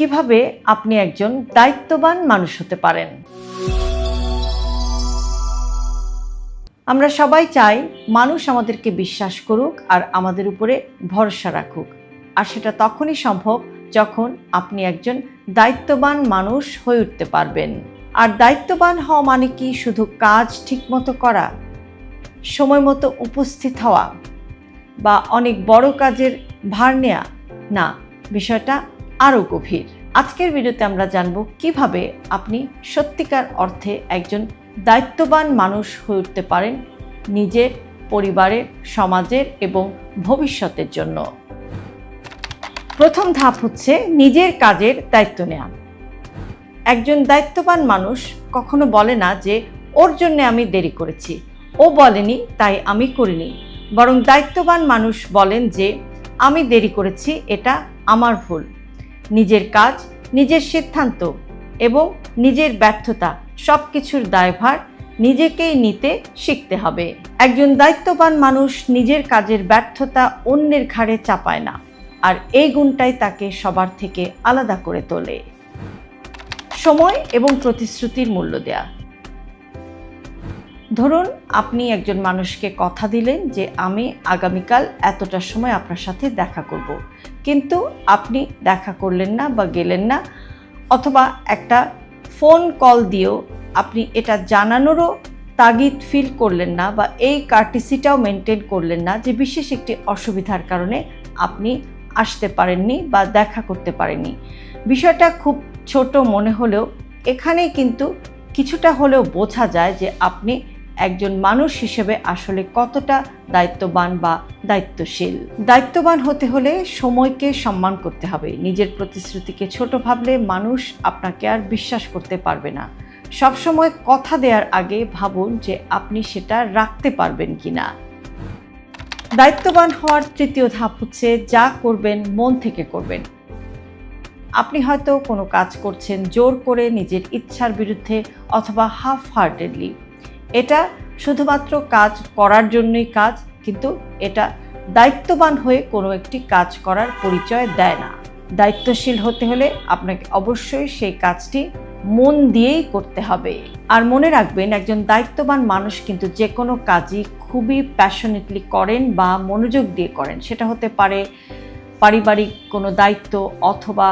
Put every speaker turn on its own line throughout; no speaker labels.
কীভাবে আপনি একজন দায়িত্ববান মানুষ হতে পারেন? আমরা সবাই চাই মানুষ আমাদেরকে বিশ্বাস করুক আর আমাদের উপরে ভরসা রাখুক। আর সেটা তখনই সম্ভব যখন আপনি একজন দায়িত্ববান মানুষ হয়ে উঠতে পারবেন। আর দায়িত্ববান হওয়া মানে কি? শুধু কাজ ঠিকমতো করা, সময় মতো উপস্থিত হওয়া, বা অনেক বড় কাজের ভার নেওয়া না, বিষয়টা আরও গভীর। আজকের ভিডিওতে আমরা জানব কীভাবে আপনি সত্যিকার অর্থে একজন দায়িত্ববান মানুষ হয়ে উঠতে পারেন নিজের, পরিবারের, সমাজের এবং ভবিষ্যতের জন্য। প্রথম ধাপ হচ্ছে নিজের কাজের দায়িত্ব নেওয়া। একজন দায়িত্ববান মানুষ কখনো বলে না যে, ওর জন্য আমি দেরি করেছি। ও বলেনি, তাই আমি করিনি। বরং দায়িত্ববান মানুষ বলেন যে, আমি দেরি করেছি, এটা আমার ভুল। নিজের কাজ, নিজের সিদ্ধান্ত এবং নিজের ব্যর্থতা সব কিছুর দায়ভার নিজেকেই নিতে শিখতে হবে। একজন দায়িত্ববান মানুষ নিজের কাজের ব্যর্থতা অন্যের ঘাড়ে চাপায় না, আর এই গুণটাই তাকে সবার থেকে আলাদা করে তোলে। সময় এবং প্রতিশ্রুতির মূল্য দেয়া। ধরুন, আপনি একজন মানুষকে কথা দিলেন যে, আমি আগামীকাল এতটার সময় আপনার সাথে দেখা করব। কিন্তু আপনি দেখা করলেন না বা গেলেন না, অথবা একটা ফোন কল দিয়েও আপনি এটা জানানোরও তাগিদ ফিল করলেন না বা এই কার্টিসিটাও মেনটেন করলেন না যে, বিশেষ একটি অসুবিধার কারণে আপনি আসতে পারেননি বা দেখা করতে পারেননি বিষয়টা খুব ছোট মনে হলেও এখানেই কিন্তু কিছুটা হলেও বোঝা যায় যে, আপনি একজন মানুষ হিসেবে আসলে কতটা দায়িত্ববান বা দায়িত্বশীল? দায়িত্ববান হতে হলে সময়কে সম্মান করতে হবে। নিজের প্রতিশ্রুতিকে ছোট ভাবলে মানুষ আপনাকে আর বিশ্বাস করতে পারবে না। সবসময় কথা দেওয়ার আগে ভাবুন যে আপনি সেটা রাখতে পারবেন কিনা। দায়িত্ববান হওয়ার তৃতীয় ধাপ হচ্ছে যা করবেন, মন থেকে করবেন। আপনি হয়তো কোনো কাজ করছেন জোর করে নিজের ইচ্ছার বিরুদ্ধে অথবা হাফ হার্টেডলি এটা শুধুমাত্র কাজ করার জন্যই কাজ, কিন্তু এটা দায়িত্ববান হয়ে কোনো একটি কাজ করার পরিচয় দেয় না। দায়িত্বশীল হতে হলে আপনাকে অবশ্যই সেই কাজটি মন দিয়েই করতে হবে। আর মনে রাখবেন, একজন দায়িত্ববান মানুষ কিন্তু যে কোনো কাজই খুবই প্যাশনেটলি করেন বা মনোযোগ দিয়ে করেন। সেটা হতে পারে পারিবারিক কোনো দায়িত্ব অথবা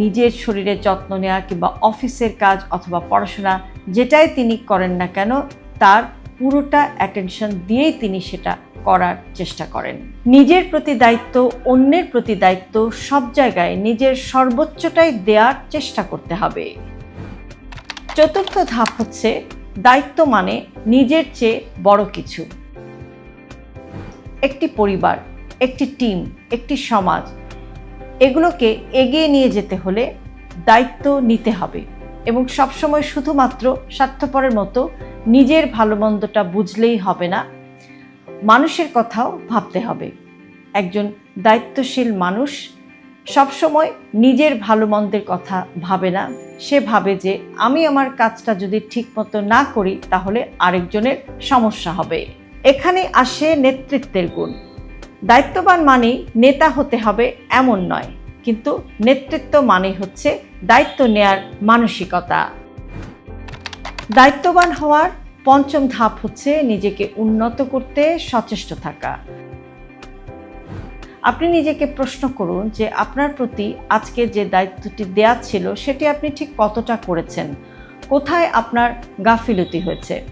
নিজের শরীরের যত্ন নেওয়া কিংবা অফিসের কাজ অথবা পড়াশোনা, যেটাই তিনি করেন না কেন তার পুরোটা অ্যাটেনশন দিয়েই তিনি সেটা করার চেষ্টা করেন। নিজের প্রতি দায়িত্ব, অন্যের প্রতি দায়িত্ব সব জায়গায় নিজের সর্বোচ্চটাই দেওয়ার চেষ্টা করতে হবে। চতুর্থ ধাপ হচ্ছে দায়িত্ব মানে নিজের চেয়ে বড় কিছু। একটি পরিবার, একটি টিম একটি সমাজ, এগুলোকে এগিয়ে নিয়ে যেতে হলে দায়িত্ব নিতে হবে এবং সবসময় শুধুমাত্র স্বার্থপরের মতো নিজের ভালো মন্দটা বুঝলেই হবে না। মানুষের কথাও ভাবতে হবে। একজন দায়িত্বশীল মানুষ সবসময় নিজের ভালো মন্দের কথা ভাবে না। সে ভাবে যে, আমি আমার কাজটা যদি ঠিকমতো না করি, তাহলে আরেকজনের সমস্যা হবে। এখানে আসে নেতৃত্বের গুণ। দায়িত্ববান মানেই নেতা হতে হবে এমন নয়, কিন্তু নেতৃত্ব মানে হচ্ছে দায়িত্ব নেয়ার মানসিকতা। দায়িত্ববান হওয়ার পঞ্চম ধাপ হচ্ছে নিজেকে উন্নত করতে সচেষ্ট থাকা। আপনি নিজেকে প্রশ্ন করুন যে আপনার প্রতি আজকে যে দায়িত্বটি দেয়া ছিল, সেটি আপনি ঠিক কতটা করেছেন? কোথায় আপনার গাফিলতি হয়েছে?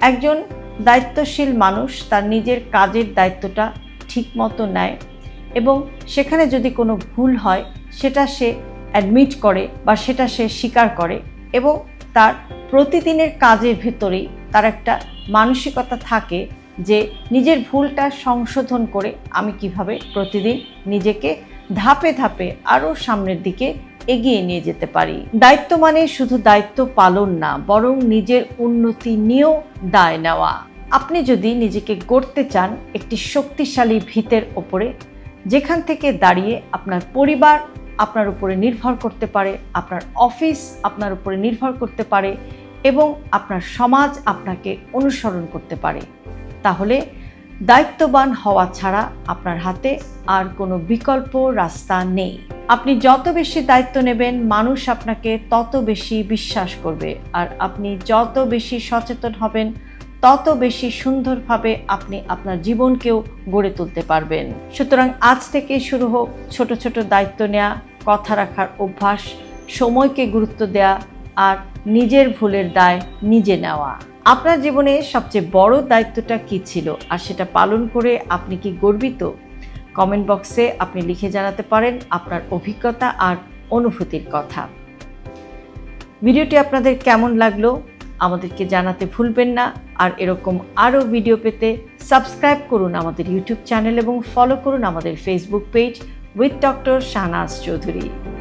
একজন দায়িত্বশীল মানুষ তার নিজের কাজের দায়িত্বটা ঠিকমতো নেয় এবং সেখানে যদি কোনো ভুল হয়, সেটা সে অ্যাডমিট করে বা সেটা সে স্বীকার করে এবং তার প্রতিদিনের কাজের ভেতরেই তার একটা মানসিকতা থাকে যে নিজের ভুলটা সংশোধন করে আমি কীভাবে প্রতিদিন নিজেকে ধাপে ধাপে আরও সামনের দিকে এগিয়ে নিয়ে যেতে পারি। দায়িত্ব মানে শুধু দায়িত্ব পালন না, বরং নিজের উন্নতি নিয়েও দায় নেওয়া। আপনি যদি নিজেকে গড়তে চান একটি শক্তিশালী ভিতের ওপরে, যেখান থেকে দাঁড়িয়ে আপনার পরিবার আপনার উপরে নির্ভর করতে পারে, আপনার অফিস আপনার উপরে নির্ভর করতে পারে এবং আপনার সমাজ আপনাকে অনুসরণ করতে পারে। তাহলে দায়িত্ববান হওয়া ছাড়া আপনার হাতে আর কোনো বিকল্প রাস্তা নেই। আপনি যত বেশি দায়িত্ব নেবেন, মানুষ আপনাকে তত বেশি বিশ্বাস করবে। আর আপনি যত বেশি সচেতন হবেন, তত বেশি সুন্দরভাবে আপনি আপনার জীবনকেও গড়ে তুলতে পারবেন। সুতরাং আজ থেকে শুরু হোক ছোট ছোট দায়িত্ব নেওয়া কথা রাখার অভ্যাস, সময়কে গুরুত্ব দেওয়া আর নিজের ভুলের দায় নিজে নেওয়া। আপনার জীবনে সবচেয়ে বড় দায়িত্বটা কী ছিল? আর সেটা পালন করে আপনি কি গর্বিত? কমেন্ট বক্সে আপনি লিখে জানাতে পারেন আপনার অভিজ্ঞতা আর অনুভূতির কথা। ভিডিওটি আপনাদের কেমন লাগল? আমাদেরকে জানাতে ভুলবেন না। আর এরকম আরও ভিডিও পেতে সাবস্ক্রাইব করুন আমাদের ইউটিউব চ্যানেল এবং ফলো করুন আমাদের Facebook page with doctor Shahnaz Chowdhury.